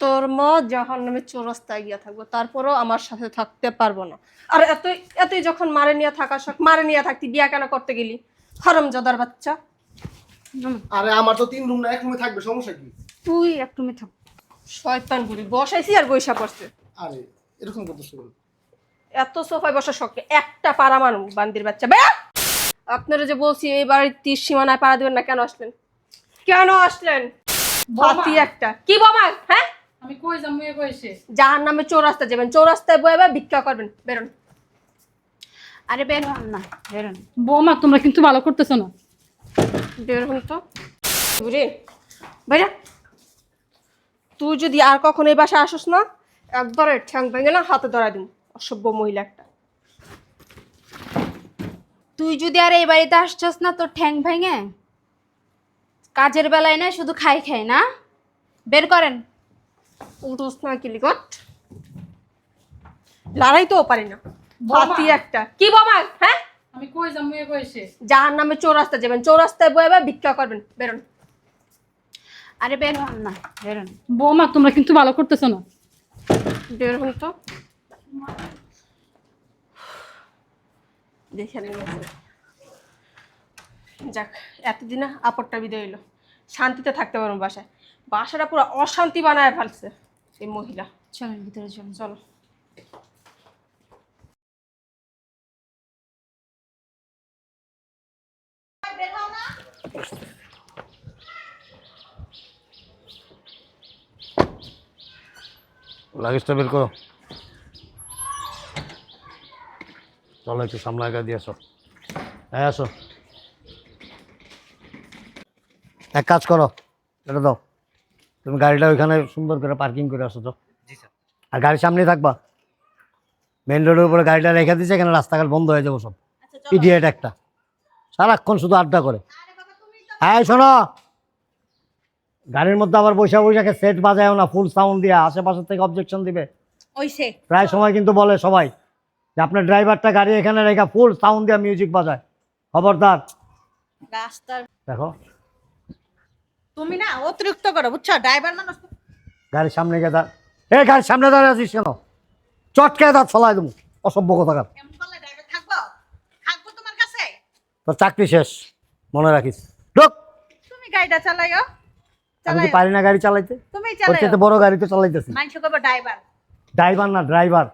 তোর মা জাহান নামে চৌরাস্তায় গিয়া থাকব তারপরও আমার সাথে থাকতে পারব না। আর এতই এতই যখন মারে নিয়ে থাকা শখ মারে নিয়ে থাকতি বিয়া কেন করতে গেলি? হরম জদার বাচ্চা আরে আমার তো তিন রুম না এক রুমে থাকবে সমস্যা কি? তুই একটু থাক। শয়তান বুড়ি বসাইছি আর বৈশা পড়ছে। আরে এরকম করতে শুরু এত সোফায় বসা শখে একটা পাড়া মানু বান্দির বাচ্চা। বেয়া! আপনারা যে বলছি এই বাড়ির তীর সীমানায় পাড়া দিবেন না কেন আসলেন? কেন আসলেন? হাতি একটা। কি বাবা হ্যাঁ? আমি কই যাম মেয়ে কইছে যাহার নামে চৌরাস্তা যাবেন চৌরাস্তায় বয়ে ভিক্ষা করবেন বেরোন। আরে বের হন না বেরোন। বৌমা তোমরা কিন্তু ভালো করতেছো না। বেরোন তো। বুঝি ভাইরা তুই যদি আর কখনো এই বাসায় আসিস না একবারে ঠ্যাং ভেঙে না হাতে ধরা দিন অসভ্য মহিলা একটা। তুই যদি আর এই বাড়িতে আসছস না তোর ঠ্যাং ভেঙে কাজের বেলায় না শুধু খাই খাই না? বের করেন। কিলিকট লড়াই তো পারি না। হাতি একটা। কি বাবা হ্যাঁ? আমি কই যাম মেয়ে কইছে যাহার নামে চৌরাস্তা যাবেন। চৌরাস্তায় বয়ে ভিক্ষা করবেন। বেরোন। আরে বের হন না বেরোন। বৌমা তোমরা কিন্তু ভালো করতেছো না। বেরোন তো। দেখে যাক এতদিনে আপরটা বিদায় হইল। শান্তিতে থাকতে পারব বাসায়। বাসাটা পুরো অশান্তি বানায় ফেলছে এই মহিলা। চলেন ভিতরে চলুন চলো। লাগেজটা বের করো। চলো একটু সামনে আগা দিয়ে আসো। হ্যাঁ আসো। এক কাজ করো এটা দাও। তুমি গাড়িটা ওইখানে সুন্দর করে পার্কিং করে আসো তো। আর গাড়ির সামনেই থাকবা। মেন রোডের উপরে গাড়িটা রেখে দিচ্ছে এখানে রাস্তাঘাট বন্ধ হয়ে যাব সব। ইডিয়েট একটা। সারাক্ষণ শুধু আড্ডা করে। হ্যাঁ শোনো! গাড়ির মধ্যে আবার বৈশা বৈশাখে সেট বাজায় না ফুল সাউন্ড দিয়ে আশেপাশের থেকে অবজেকশন দিবে। প্রায় সময় কিন্তু বলে সবাই যে আপনার ড্রাইভারটা গাড়ি এখানে রেখা ফুল সাউন্ড দিয়ে মিউজিক বাজায়। খবরদার। দেখো। তুমি না অতিরিক্ত করো বুঝছ? ড্রাইভার মানুষ গাড়ির সামনে এ গাড়ির সামনে দাঁড়িয়ে আছিস কেন? চটকে দাঁত ফলাই দেবো অসভ্য কথাকার তোর চাকরি শেষ মনে রাখিস। ঢোক! তুমি গাড়িটা চালাইও। আমি কি পারি না গাড়ি চালাইতে? তুমি চালাইও। বড় গাড়ি তো চালাইতেছি। মানুষ করব ড্রাইভার ড্রাইভার না ড্রাইভার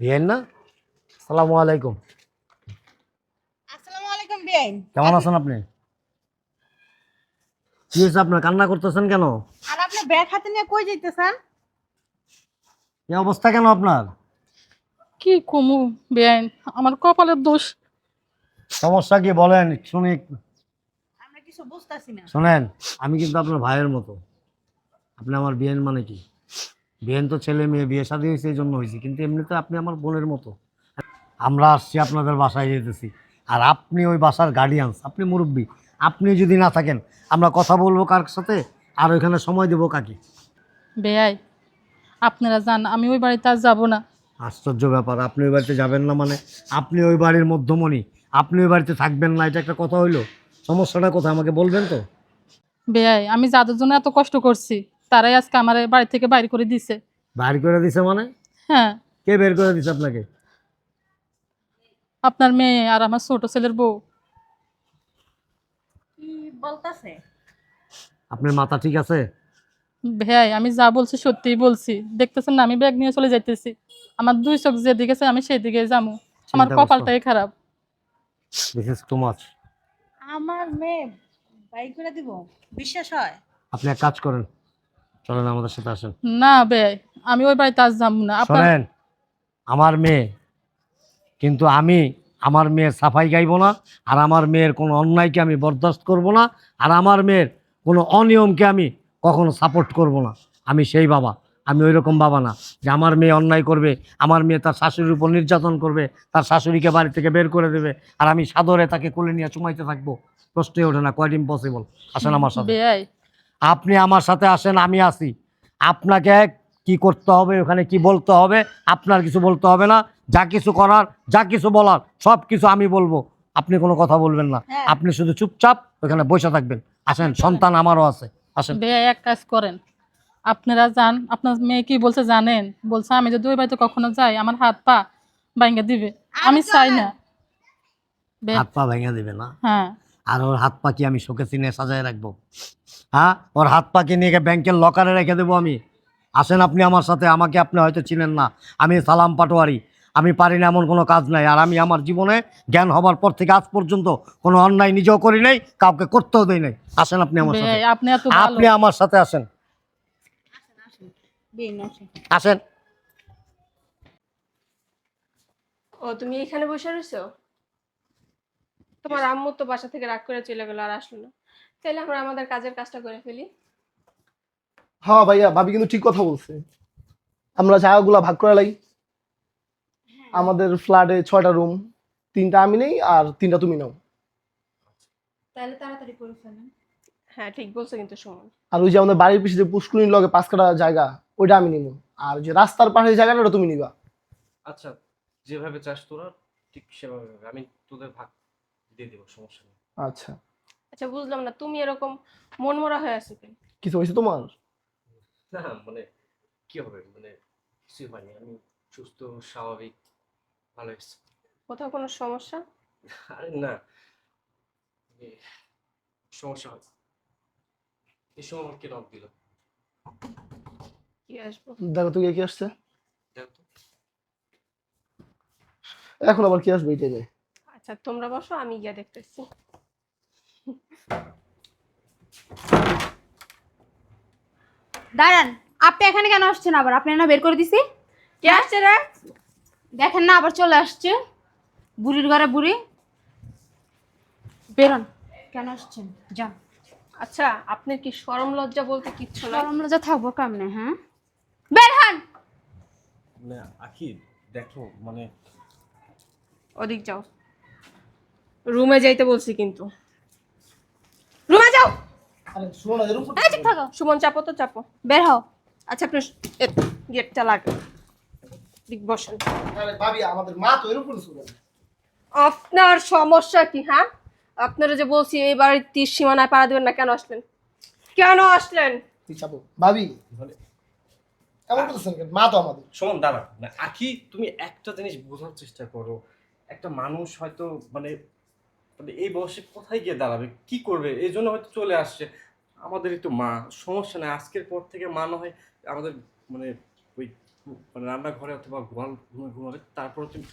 ইয়েন না? সালামু আলাইকুম। আসসালামু আলাইকুম বিআইন কেমন আছেন আপনি? কি হয়েছে? আপনার কান্না করতেছেন কেন? আর আপনি ব্যাগ হাতে নিয়ে কই যাইতেছেন? এই অবস্থা কেন আপনার? কি কমু বেআইন? আমার কপালের দোষ। সমস্যা কি বলেন? শুনি। আমরা কিছু বুঝতাছি না। শোনেন আমি কিন্তু আপনার ভাইয়ের মতো। আপনি আমার বিয়েন মানে কি? বিয়েন তো ছেলে মেয়ে বিয়ে শাদী হয়েছে এই জন্য হয়েছে। কিন্তু এমনিতে আপনি আমার বোনের মতো। আমরা আসছি আপনাদের বাসায় যেতেছি। আর আপনি ওই বাসার গার্ডিয়ানস আপনি মুরব্বী। আপনি যদি না থাকেন আমরা কথা বলব কার সাথে আর ওইখানে সময় দেবো কাকে? বেআই আপনারা জান আমি ওই বাড়িতে আর যাব না। আশ্চর্য ব্যাপার আপনি ওই বাড়িতে যাবেন না মানে? আপনি ওই বাড়ির মধ্যমণি আপনি ওই বাড়িতে থাকবেন না এটা একটা কথা হইল। সমস্যাটা কোথায় আমাকে বলবেন তো? বেআই আমি যাদের জন্য এত কষ্ট করছি তারাই আজকে আমার বাড়ি থেকে বাইর করে দিছে। বাইর করে দিছে মানে? হ্যাঁ। কে বের করে দিছে আপনাকে? আপনার মেয়ে আর আমার ছোট ছেলের বউ। কি বলতাছে? আপনার মাথা ঠিক আছে? ভাই আমি যা বলছি সত্যিই বলছি। দেখতেছেন না আমি ব্যাগ নিয়ে চলে যাইতেছি। আমার দুই চোখ যেদিকে আছে আমি সেই দিকে যাব আমার কপালটাই খারাপ। দিস ইজ টু মাচ আমার মেয়ে বাইক করে দিব বিশ্বাস হয়? আপনি এক কাজ করেন চলেন আমাদের সাথে আসেন। না বেয় আমি ওই বাড়িতে আজ যাব না। আপনার শোনেন আমার মেয়ে কিন্তু আমি আমার মেয়ের সাফাই গাইব না আর আমার মেয়ের কোনো অন্যায়কে আমি বরদাস্ত করব না আর আমার মেয়ের কোনো অনিয়মকে আমি কখনো সাপোর্ট করব না। আমি সেই বাবা আমি ওই রকম বাবা না যে আমার মেয়ে অন্যায় করবে আমার মেয়ে তার শাশুড়ির উপর নির্যাতন করবে তার শাশুড়িকে বাড়ি থেকে বের করে দেবে আর আমি সাদরে তাকে কোলে নিয়ে চুমাইতে থাকব। প্রশ্নই ওঠে না কোয়াইট ইম্পসিবল আসেন আমার সাথে। আপনি আমার সাথে আসেন আমি আসি। আপনাকে কি করতে হবে ওখানে কি বলতে হবে আপনার কিছু বলতে হবে না যা কিছু করার যা কিছু বলার সব কিছু আমি বলব। আপনি কোনো কথা বলবেন না। হ্যাঁ। আপনি শুধু চুপচাপ ওখানে বসে থাকবেন। আসেন সন্তান আমারও আছে। আসেন। এক কাজ করেন। আপনারা যান আপনার মেয়ে কি বলছে জানেন? বলছে আমি যদি ওই বাড়িতে কখনো যাই আমার হাত পা ভাঙ্গা দিবে। আমি চাই না। হাত পা ভেঙে দিবে না? হ্যাঁ। আর ওর হাত পা কি আমি শোকে চিনে সাজায় রাখব? হ্যাঁ? ওর হাত পাকে নিয়ে ব্যাংকের লকারে রেখে দেবো আমি? আসেন আপনি আমার সাথে আমাকে আপনি হয়তো চিনেন না। আমি সালাম পাটোয়ারি। আমি পারি না এমন কোনো কাজ নাই। আর আমি আমার জীবনে জ্ঞান হবার পর থেকে আজ পর্যন্ত কোনো অন্যায় নিজেও করি নাই কাউকে করতেও দেই নাই। আসেন আপনি আমার সাথে। আপনি এত ভালো। আপনি আমার সাথে আসেন। আসেন ও তুমি এখানে বসে রয়েছো? তোমার আম্মু তো বাসা থেকে রাগ করে চলে গেলো আর আসলো না। তাহলে আমরা আমাদের কাজের কাজটা করে ফেলি। হ্যাঁ ভাইয়া ভাবি কিন্তু ঠিক কথা বলছে। আমরা জায়গাগুলা ভাগ করে লাই আমাদের ফ্ল্যাটে ছয়টা রুম তিনটা আমি নেই আর তিনটা তুমি নাও। তাহলে তাড়াতাড়ি করে ফেলেন। হ্যাঁ ঠিক বলছো কিন্তু সুমন। আর ওই যে আমাদের বাড়ির পিছনে যে পুষ্কুনির লগে পাঁচ কাটা জায়গা ওইটা আমি নিব। আর যে রাস্তার পাশে জায়গাটা ওটা তুমি নিবা। আচ্ছা যেভাবে চাস তোরা ঠিক সেভাবে আমি তোদের ভাগ দিয়ে দেবো সমস্যা নেই। আচ্ছা। আচ্ছা বুঝলাম না তুমি এরকম মনমরা হয়ে আছো কেন? কিছু হয়েছে তোমার? না মানে কি হবে? মানে কিছুই হয়নি। আমি সুস্থ স্বাভাবিক ভালো এসছি কোথাও কোনো সমস্যা? আরে না। এ, সমস্যা হয়। এই সময় নক দিল। কি আসব? দেখো তুই কি আসছে? দেখ তো। এখন আবার কি আসবে? এটাই যায় আচ্ছা তোমরা বসো আমি গিয়ে দেখতেছি। দাঁড়ান আপনি এখানে কেন আসছেন আবার? আপনি না বের করে দিছি? কে আসছে রে? দেখেন না আবার চলে আসছে। বুড়ির ঘরে বুড়ি। বেরোন। কেন আসছেন? যান আচ্ছা আপনার কি শরম লজ্জা বলতে কিচ্ছু না গরম লজা থাকব কেমনে হ্যাঁ? বের হন! মানে দেখো মানে ওদিক যাও। রুমে যাইতে বলছি কিন্তু। রুমে যাও! আরে শোনো না এরকম এই চুপ থাকো। সুমন চাপো তো চাপো। বের হও। আচ্ছা আপনি গেটটা লাগে দিক বসেন। আরে ভাবি আমাদের মা তো এরকম করেছিল আপনার সমস্যা কি হ্যাঁ? আপনারা যে বলছি এই বাড়ির তীর সীমানায় পাড়া দিবেন না কেন আসলেন? কেন আসলেন? তুই চাপো ভাবি করতেছেন কেন মা তো আমাদের। শোন দাঁড়া না আখি তুমি একটা জিনিস বোঝার চেষ্টা করো। একটা মানুষ হয়তো মানে মানে এই বয়সে কোথায় গিয়ে দাঁড়াবে? কি করবে? এই জন্য হয়তো চলে আসছে। আমাদেরই তো মা। সমস্যা নেই। আজকের পর থেকে মা না হয় আমাদের মানে মানে রান্নাঘরে অথবা ঘুমাল ঘুমাবে তারপর তুমি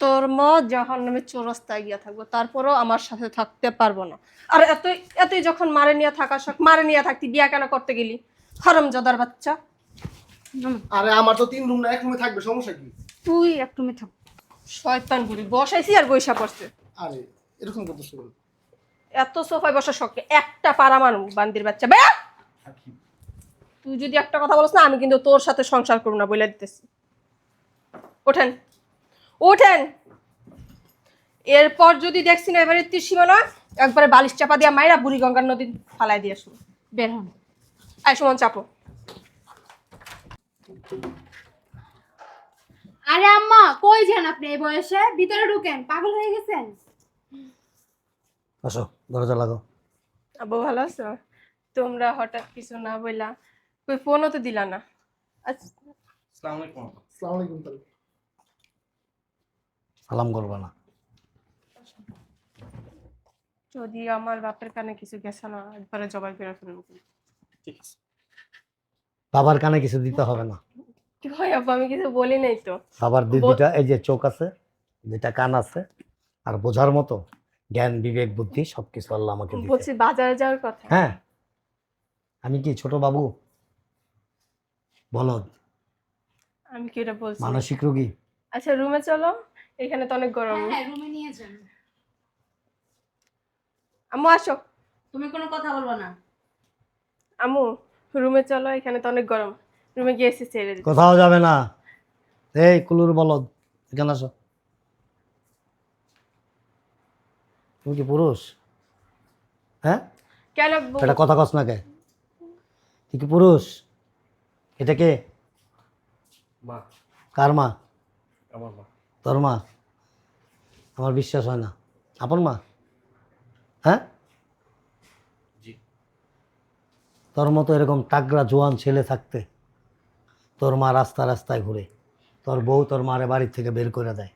তোর মা জাহান নামে চৌরাস্তায় গিয়া থাকব তারপরও আমার সাথে থাকতে পারব না। আর এতই এতই যখন মারে নিয়ে থাকা শখ মারে নিয়ে থাকতি বিয়া কেন করতে গেলি? হরম জদার বাচ্চা আরে আমার তো তিন রুম না এক রুমে থাকবে সমস্যা কি? তুই একটু মিথ্যা শয়তান বুড়ি বসাইছি আর বৈশা পড়ছে। আরে এরকম করতেছো কেন? এত সোফায় বসা শখ একটা পারা মানু বান্দির বাচ্চা। বেয়া! আখি তুই যদি একটা কথা বলিস না আমি কিন্তু তোর সাথে সংসার করব না বলে দিতেছি। ওঠেন। ওঠেন। এরপর যদি দেখছি না এবারে তীর নয় একবারে বালিশ চাপা দিয়া মাইরা বুড়ি গঙ্গার নদী ফালাই দিয়ে শুরু বের হন। আয় সুমন চাপো। আরে আম্মা কই যান আপনি এই বয়সে? ভিতরে ঢুকেন পাগল হয়ে গেছেন। আসো দরজা লাগো আব্বু ভালো আছো? তোমরা হঠাৎ কিছু না বইলা কই ফোনও তো দিলা না। আচ্ছা। আসসালামু আলাইকুম। আসসালামু আলাইকুম সালাম করবা না। যদি আমার বাপের কানে কিছু গেছে না একবারে জবাই করে ফেলব। ঠিক আছে। বাবার কানে কিছু দিতে হবে না। কি ভাই আব্বু আমি কিছু বলি নাই তো। বাবার দিদিটা এই যে চোখ আছে যেটা কান আছে আর বোঝার মতো জ্ঞান বিবেক বুদ্ধি সবকিছু আল্লাহ আমাকে দিয়েছে বলছি বাজারে যাওয়ার কথা। হ্যাঁ। আমি কি ছোট বাবু? বলদ। আমি কি এটা বলছি? মানসিক রোগী। আচ্ছা রুমে চলো। এখানে তো অনেক গরম। হ্যাঁ রুমে নিয়ে যান। আম্মু আসো। তুমি কোনো কথা বলব না। আম্মু রুমে চলো এখানে তো অনেক গরম। রুমে গিয়ে এসে ছেড়ে দিই কোথাও যাবে না। এই কুলুর বলদ এখানে আসো। তুমি কি পুরুষ? হ্যাঁ? কেন? এটা কথা কস না কে। তুই কি পুরুষ? এটা কে? মা। কার মা? আমার মা। তোর মা? আমার বিশ্বাস হয় না। আপন মা? হ্যাঁ? জি। তোর মতো এরকম টাগরা জোয়ান ছেলে থাকতে তোর মা রাস্তা রাস্তায় ঘুরে তোর বউ তোর মারে বাড়ির থেকে বের করে দেয়।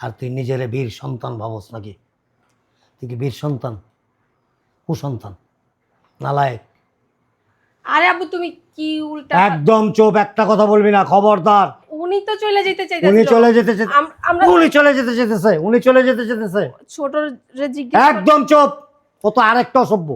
আর তুই নিজেরে বীর সন্তান ভাবস নাকি? তুই কি বীর সন্তান? কুসন্তান? নালায়েক? আরে আব্বু তুমি কি উল্টা একদম চোপ একটা কথা বলবি না খবরদার। উনি তো চলে যেতে উনি চলে যেতে আমরা উনি চলে যেতে যেতেছে উনি চলে যেতে যেতেছে ছোট রে জিজ্ঞেস একদম চোপ। ও তো আরেকটা অসভ্য।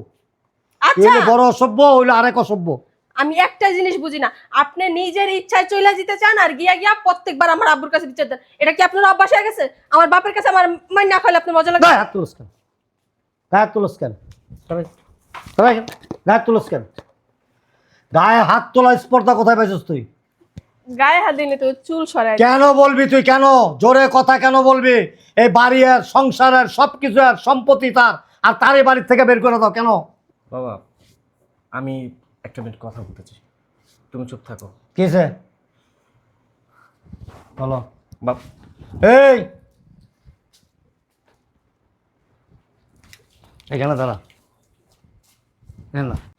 আচ্ছা! বড় অসভ্য হইল আরেক অসভ্য। আমি একটা জিনিস বুঝি না। আপনি নিজের ইচ্ছায় চলে যেতে চান আর গিয়া গিয়া প্রত্যেকবার আমার আব্বুর কাছে দিতে দেন। এটা কি আপনার অভ্যাস হয়ে গেছে? আমার বাপের কাছে আমার মান্য না খাইলে আপনার মজা লাগে গায়ে হাত তুলস কেন? গায়ে হাত তুলস কেন? গায়ে হাত তুলস কেন? গায়ে হাত তোলা স্পর্ধা কোথায় পাইছিস তুই? গায়ে হাত দিলে তো চুল সরায়। কেন বলবি তুই? কেন? জোরে কথা কেন বলবি? এই বাড়ি আর সংসারের সব কিছু আর সম্পত্তি তার আর তারই বাড়ির থেকে বের করে দাও কেন? বাবা আমি একটা মিনিট কথা বলতে চাই। তুমি চুপ থাকো। কিসে বলো। বাপ। এই! এখানে দাঁড়া।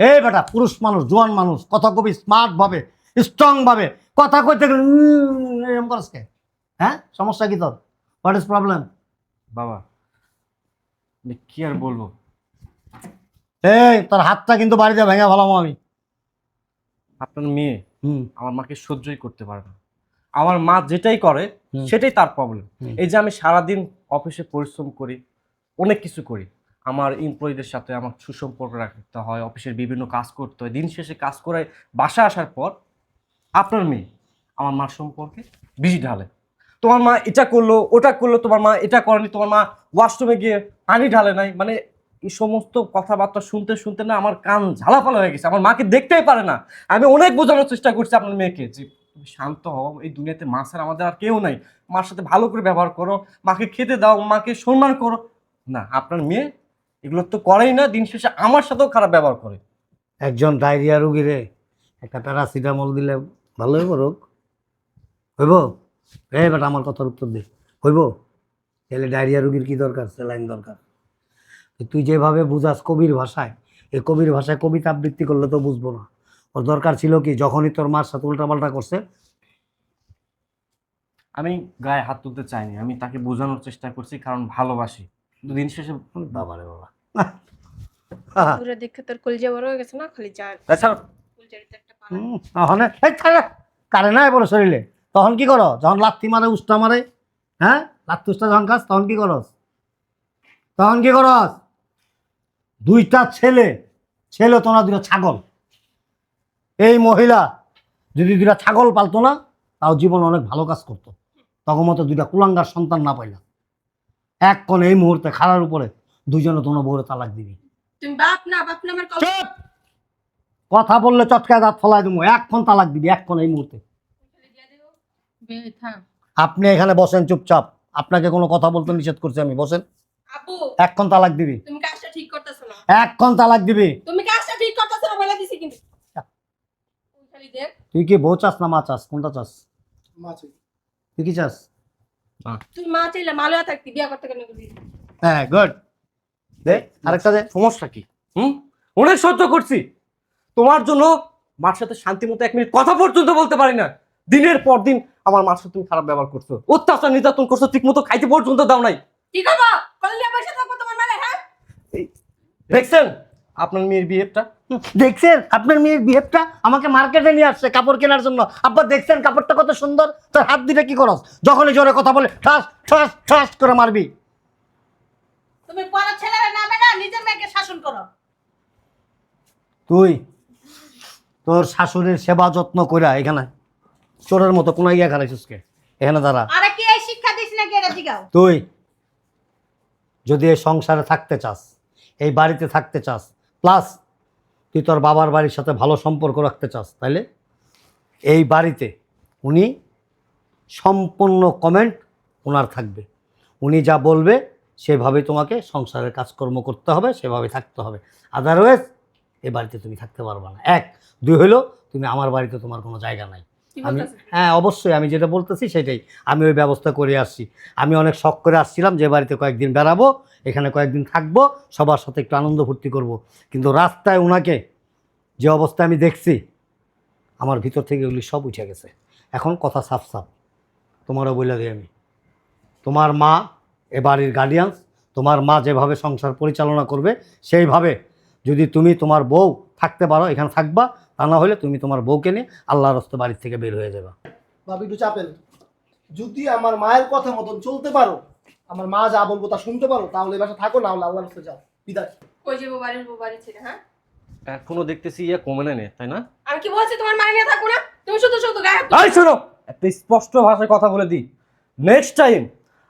এই বেটা পুরুষ মানুষ জোয়ান মানুষ কথা কবি স্মার্ট ভাবে স্ট্রং ভাবে কথা কইতে গেলে এরকম হ্যাঁ? সমস্যা কি তোর? হোয়াট ইজ প্রবলেম বাবা কি আর বলব? এই তোর হাতটা কিন্তু বাড়িতে ভেঙে ফেলাম আমি। আপনার মেয়ে হুম। আমার মাকে সহ্যই করতে পারে না। আমার মা যেটাই করে সেটাই তার প্রবলেম এই যে আমি সারাদিন অফিসে পরিশ্রম করি অনেক কিছু করি আমার এমপ্লয়ীদের সাথে আমার সুসম্পর্ক রাখতে হয়, অফিসের বিভিন্ন কাজ করতে হয়, দিন শেষে কাজ করে বাসা আসার পর আপনার মেয়ে আমার মার সম্পর্কে বিজি ঢালে। তোমার মা এটা করল, ওটা করল, তোমার মা এটা করেনি, তোমার মা ওয়াশরুমে গিয়ে পানি ঢালে নাই। মানে এই সমস্ত কথাবার্তা শুনতে শুনতে না আমার কান ঝালাফালা হয়ে গেছে, আমার মাকে দেখতেই পারে না। আমি অনেক বোঝানোর চেষ্টা করছি আপনার মেয়েকে যে শান্ত হও, এই দুনিয়াতে মা ছাড়া আমাদের আর কেউ নাই। মার সাথে ভালো করে ব্যবহার করো, মাকে খেতে দাও, মাকে সম্মান করো। না, আপনার মেয়ে এগুলো তো করেই না দিন শেষে আমার সাথেও খারাপ ব্যবহার করে। একজন ডায়রিয়া রুগীরে একটা প্যারাসিটামল দিলে ভালো হইব রোগ? হইব? এই বেটা আমার কথার উত্তর দে। হইব? তাহলে ডায়রিয়া রুগীর কি দরকার? স্যালাইন দরকার। তুই যেভাবে বুঝাস কবির ভাষায় এই কবির ভাষায় কবিতা আবৃত্তি করলে তো বুঝব না। ওর দরকার ছিল কি যখনই তোর মার সাথে উল্টাপাল্টা করছে? আমি গায়ে হাত তুলতে চাইনি আমি তাকে বোঝানোর চেষ্টা করছি কারণ ভালোবাসি। কিন্তু দিন শেষে বাবারে বাবা। পুরো দেখে তোর কলজা বড় হয়ে গেছে না? পাড়া। হুম, তখন এই থাকা কারে নাই বলো শরীরে? তখন কি করো? যখন লাত্তি মারে উষ্টা মারে হ্যাঁ? লাত্তি উষ্টা যখন খাস তখন কি করস? তখন কি করস? দুইটা ছেলে ছেলে তোমরা দুটা ছাগল। এই মহিলা যদি দুটা ছাগল পালতো না তাও জীবন অনেক ভালো কাজ করতো। তখন মতো দুইটা কুলাঙ্গার সন্তান না পাইলা এক কোণ এই মুহূর্তে খাড়ার উপরে দুইজনে তোমার বউরে তালাক দিবি। তুমি বাপ না বাপ না আমার চুপ! কথা বললে চটকায় দাঁত ফলাই দেবো এক্ষণ তালাক দিবি এক্ষণ এই মুহূর্তে। আপনি এখানে বসেন চুপচাপ আপনাকে কোনো কথা বলতে নিষেধ করছি আমি বসেন। আপু এক্ষণ তালাক দিবি। তুমি কাজটা ঠিক করতেছো না। এক্ষণ তালাক দিবি। তুমি কাজটা ঠিক করতেছো না বলে দিছি কিন্তু। ওই খালি দেখ। তুই কি বউ চাস না মা চাস? কোনটা চাস? মাছি তুই কি চাস? তুই মা চাইলে মালয়া থাকতি বিয়া করতে কেন গেলি হ্যাঁ গুড দে আরেকটা দে। সমস্যা কি? হুম? অনেক সহ্য করছি। তোমার জন্য মার সাথে শান্তি মতো এক মিনিট কথা পর্যন্ত বলতে পারি না। দিনের পর দিন আমার মার সাথে তুমি খারাপ ব্যবহার করছ। অত্যাচার নির্যাতন করছ ঠিক মতো খাইতে পর্যন্ত দাও নাই। কি করব? কলিয়া পয়সা থাকব তোমার মানে হ্যাঁ? দেখছেন? আপনার মেয়ের বিহেভটা? দেখছেন? আপনার মেয়ের বিহেভটা আমাকে মার্কেটে নিয়ে আসছে কাপড় কেনার জন্য। আব্বা দেখছেন কাপড়টা কত সুন্দর? তোর হাত দিলে কি করস? যখনই জোরে কথা বলে ঠাস ঠাস ঠাস করে মারবি। তুমি পরের ছেলেরা নামে না নিজের মেয়েকে শাসন করো। তুই তোর শাশুড়ির সেবা যত্ন কইরা এখানে চোরের মতো কোনায় গিয়া খারাইছিস কে? এখানে দাঁড়া। আরে কি এই শিক্ষা দিস নাকি এটা জিগাও তুই যদি এই সংসারে থাকতে চাস এই বাড়িতে থাকতে চাস প্লাস তুই তোর বাবার বাড়ির সাথে ভালো সম্পর্ক রাখতে চাস, তাইলে এই বাড়িতে উনি সম্পূর্ণ কমেন্ট ওনার থাকবে। উনি যা বলবে সেভাবে তোমাকে সংসারের কাজকর্ম করতে হবে সেভাবে থাকতে হবে। আদারওয়াইজ এ বাড়িতে তুমি থাকতে পারবে না। এক, দুই হলো তুমি আমার বাড়িতে তোমার কোনো জায়গা নাই। আমি হ্যাঁ অবশ্যই আমি যেটা বলতেছি সেটাই। আমি ওই ব্যবস্থা করে আসছি। আমি অনেক শখ করে আসছিলাম যে বাড়িতে কয়েকদিন বেড়াবো এখানে কয়েকদিন থাকব সবার সাথে একটু আনন্দ ফুর্তি করব। কিন্তু রাস্তায় ওনাকে যে অবস্থা আমি দেখছি আমার ভিতর থেকে এগুলি সব উঠে গেছে। এখন কথা সাফ সাফ। তোমারও বলে দিই আমি। তোমার মা এ বাড়ির গার্ডিয়ান্স তোমার মা যেভাবে সংসার পরিচালনা করবে সেইভাবে যদি তুমি তোমার বউ থাকতে পারো এখানে থাকবা। তা না হলে তুমি তোমার বউকে নিয়ে আল্লাহর রস্তে বাড়ির থেকে বের হয়ে যাবে। ভাবি একটু চাপেন। যদি আমার মায়ের কথা মতন চলতে পারো আমার মা যা বলব তা শুনতে পারো তাহলে এই বাসা থাকো না হলে আল্লাহর রাস্তায় যাও। বিদায়। কই যে বাড়ির বাড়ি ছিল হ্যাঁ? এখনও দেখতেছি ইয়ে কমে নেই তাই না? আমি কি বলছি তোমার মায়ের নিয়ে থাকব না? তুমি শুধু শুধু গায়ে। তাই শোনো একটা স্পষ্ট ভাষায় কথা বলে দিই। নেক্সট টাইম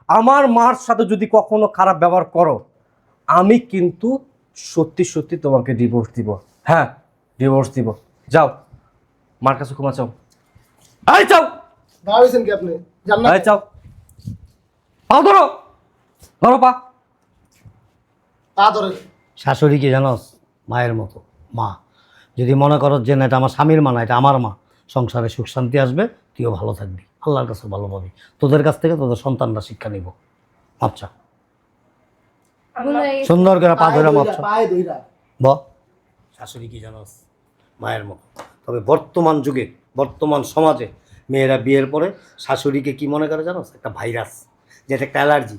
আমার মার সাথে যদি কখনো খারাপ ব্যবহার করো আমি কিন্তু সত্যি সত্যি তোমাকে ডিভোর্স দিব। হ্যাঁ ডিভোর্স দিব। যাও। মার কাছে ক্ষমা চাও। আই চাও। দাঁড়িয়েছেন কি আপনি? জান না আই চাও। পাও ধরো। ধরো পা। তা ধরে শাশুড়ি কি জানোস মায়ের মতো। মা। যদি মনে করো যে না এটা আমার স্বামীর মা না এটা আমার মা সংসারে সুখ শান্তি আসবে তুইও ভালো থাকবি। আল্লাহর কাছে ভালো পাবি। তোদের কাছ থেকে তোদের সন্তানরা শিক্ষা নিব। মাপচা গেছে। সুন্দর করে পা ধরে মাপচা ব। শাশুড়ি কি জানোস মায়ের মতো। তবে বর্তমান যুগে, বর্তমান সমাজে মেয়েরা বিয়ের পরে শাশুড়িকে কি মনে করে জানোস একটা ভাইরাস, যেটা একটা অ্যালার্জি,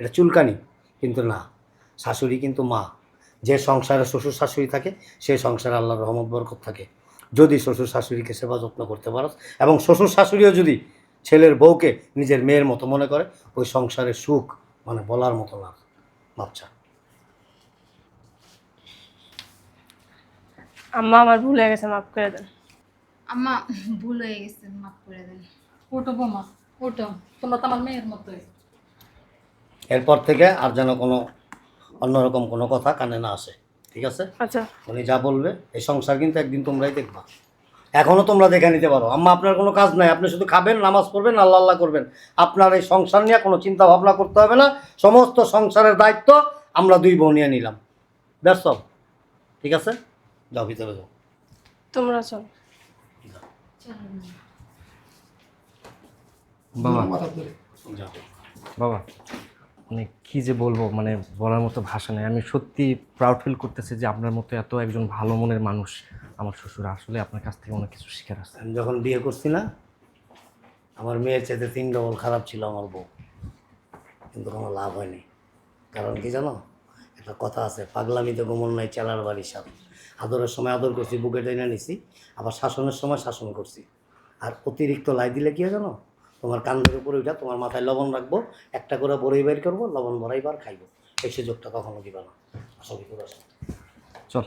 এটা চুলকানি। কিন্তু না, শাশুড়ি কিন্তু মা। যে সংসারে শ্বশুর শাশুড়ি থাকে সেই সংসারে আল্লাহর রহমত, বরকত থাকে। যদি শ্বশুর শাশুড়িকে সেবা যত্ন করতে পারো, এবং শ্বশুর শাশুড়িও যদি ছেলের বউকে নিজের মেয়ের মতো মনে করে, ওই সংসারের সুখ মানে বলার মতো না, বাচ্চা। আম্মা আমার ভুল হয়ে গেছে মাফ করে দেন। আম্মা ভুল হয়ে গেছে মাফ করে দেন। ওটো বোমা ওটো তোমরা তো আমার মেয়ের মতোই। এরপর থেকে আর যেন কোনো অন্যরকম কোনো কথা কানে না আসে ঠিক আছে? আচ্ছা। উনি যা বলবে এই সংসার কিন্তু একদিন তোমরাই দেখবা। এখনও তোমরা দেখে নিতে পারো। আম্মা আপনার কোনো কাজ নাই। আপনি শুধু খাবেন নামাজ পড়বেন আল্লাহ আল্লাহ করবেন। আপনার এই সংসার নিয়ে কোনো চিন্তা ভাবনা করতে হবে না। সমস্ত সংসারের দায়িত্ব আমরা দুই বোন নিয়ে নিলাম। ব্যস্ত ঠিক আছে? যাও ভিতরে যাও। তোমরা চল। বাবা। যাও। বাবা মানে কি যে বলব মানে বলার মতো ভাষা নেই। আমি সত্যি প্রাউড ফিল করতেছি যে আপনার মতো এত একজন ভালো মনের মানুষ আমার শ্বশুর। আসলে আপনার কাছ থেকে অনেক কিছু শিখার আছে। আমি যখন বিয়ে করছি না আমার মেয়ের চাইতে তিন ডবল খারাপ ছিল আমার বউ। কিন্তু কোনো লাভ হয়নি। কারণ কি জানো? একটা কথা আছে পাগলামিতে গোমন নাই চেলার বাড়ি সাপ আদরের সময় আদর করছি বুকে টেনে নিছি, আবার শাসনের সময় শাসন করছি। আর অতিরিক্ত লাই দিলে কি জানো? তোমার কান্দের উপরে উঠা, তোমার মাথায় লবণ রাখব, একটা করে বড়ই বের করব, লবণ ভরাইবার খাইবো। এই সুযোগটা কখনো দিবা না। আসলে চল।